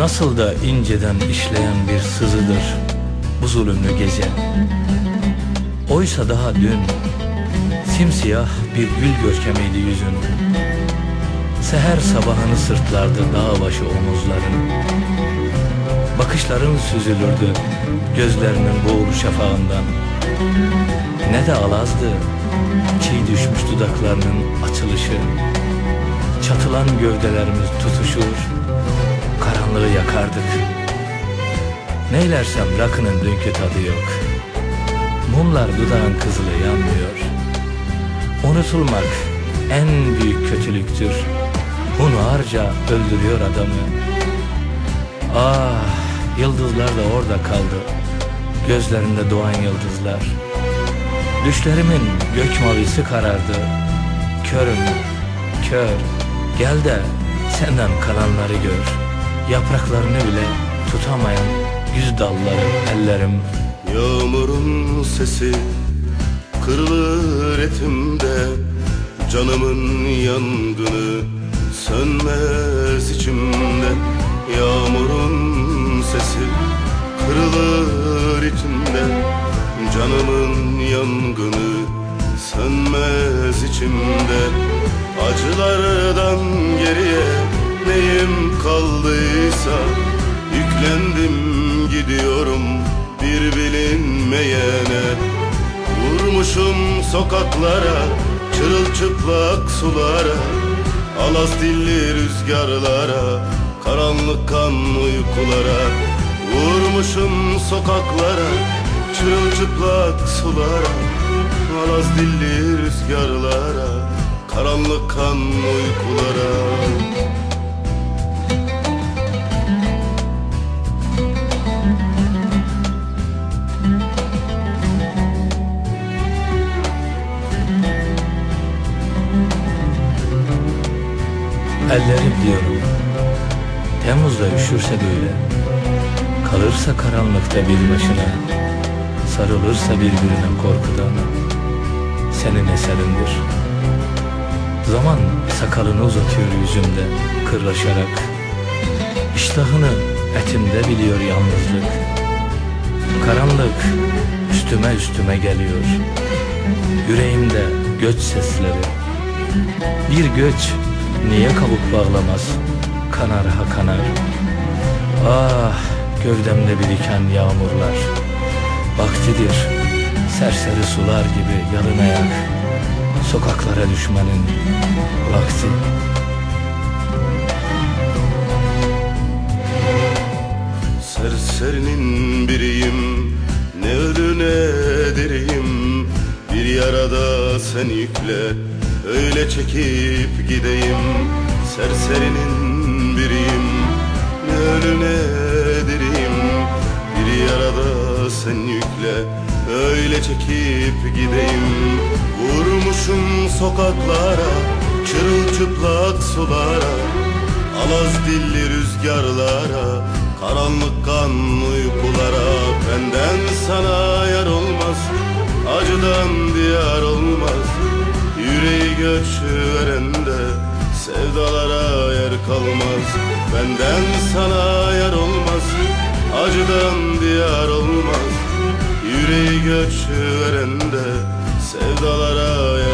Nasıl da inceden işleyen bir sızıdır bu zulümlü gece. Oysa daha dün simsiyah bir gül görkemiydi yüzün. Seher sabahını sırtlardı dağ başı omuzların. Bakışların süzülürdü gözlerinin boğulu şafağından. Ne de alazdı çiğ düşmüş dudaklarının açılışı. Çatılan gövdelerimiz tutuşur Karanlığı yakardık. Neylersem rakının dünkü tadı yok. Mumlar dudağın kızılı yanmıyor. Unutulmak en büyük kötülüktür. Hunharca öldürüyor adamı. Ah yıldızlar da orada kaldı. Gözlerinde doğan yıldızlar. Düşlerimin gök mavisi karardı. Körüm, kör. Gel de senden kalanları gör Yapraklarını bile tutamayan yüz dalları ellerim. Yağmurun sesi kırılır etimde. Canımın yangını sönmez içimde. Yağmurun sesi kırılır içimde. Canımın yangını sönmez içimde. Acılardan geriye neyim kaldıysa Yüklendim gidiyorum bir bilinmeyene. Vurmuşum sokaklara çırılçıplak sulara Alas dilli rüzgarlara Karanlık kan uykulara. Vurmuşum sokaklara Çırılçıplak sulara Alas dilli rüzgarlara Karanlık kan uykulara Ellerim diyorum. Temmuz'da üşürse böyle Kalırsa karanlıkta bir başına Sarılırsa birbirine korkudan Senin eserindir. Zaman sakalını uzatıyor yüzümde Kırlaşarak. İştahını etimde biliyor yalnızlık. Karanlık üstüme üstüme geliyor. Yüreğimde göç sesleri. Bir göç Niye kabuk bağlamaz? Kanar ha kanar. Ah gövdemde biriken yağmurlar. Vaktidir Serseri sular gibi yalın ayak Sokaklara düşmenin vakti. Serserinin biriyim Ne ölü ne diriyim. Bir yarada sen yükle Öyle çekip gideyim Serserinin biriyim. Ne ölü diriyim Bir yarada sen yükle. Öyle çekip gideyim Vurmuşum sokaklara Çırılçıplak sulara. Alaz dilli rüzgarlara Karanlık kan uykulara. Benden sana yar olmaz Acıdan diyar olmaz göç verende Sevdalara yer kalmaz. Benden sana yar olmaz Acıdan diyar olmaz. Yüreği göç verende Sevdalara yer